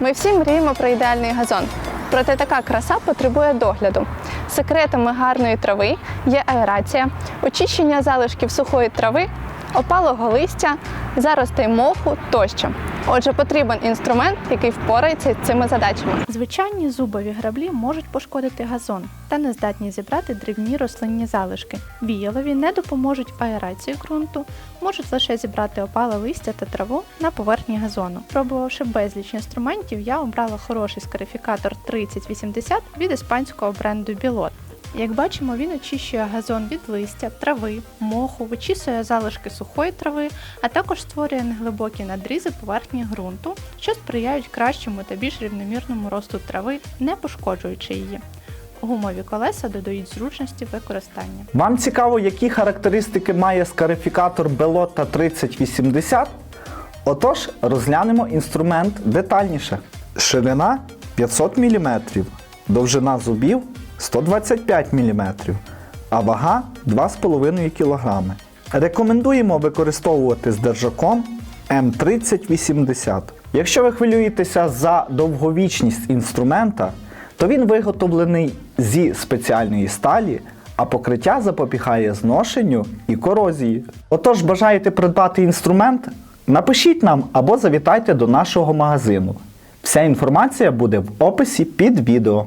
Ми всі мріємо про ідеальний газон. Проте така краса потребує догляду. Секретами гарної трави є аерація, очищення залишків сухої трави, опалого листя, заростей моху тощо. Отже, потрібен інструмент, який впорається з цими задачами. Звичайні зубові граблі можуть пошкодити газон та не здатні зібрати дрібні рослинні залишки. Віялові не допоможуть аерації ґрунту, можуть лише зібрати опале листя та траву на поверхні газону. Пробувавши безліч інструментів, я обрала хороший скарифікатор 3080 від іспанського бренду Білот. Як бачимо, він очищує газон від листя, трави, моху, вичісує залишки сухої трави, а також створює неглибокі надрізи поверхні ґрунту, що сприяють кращому та більш рівномірному росту трави, не пошкоджуючи її. Гумові колеса додають зручності використання. Вам цікаво, які характеристики має скарифікатор Белота 3080? Отож, розглянемо інструмент детальніше. Ширина 500 мм, довжина зубів 125 мм, а вага 2,5 кг. Рекомендуємо використовувати з держаком М3080. Якщо ви хвилюєтеся за довговічність інструмента, то він виготовлений зі спеціальної сталі, а покриття запобігає зношенню і корозії. Отож, бажаєте придбати інструмент? Напишіть нам або завітайте до нашого магазину. Вся інформація буде в описі під відео.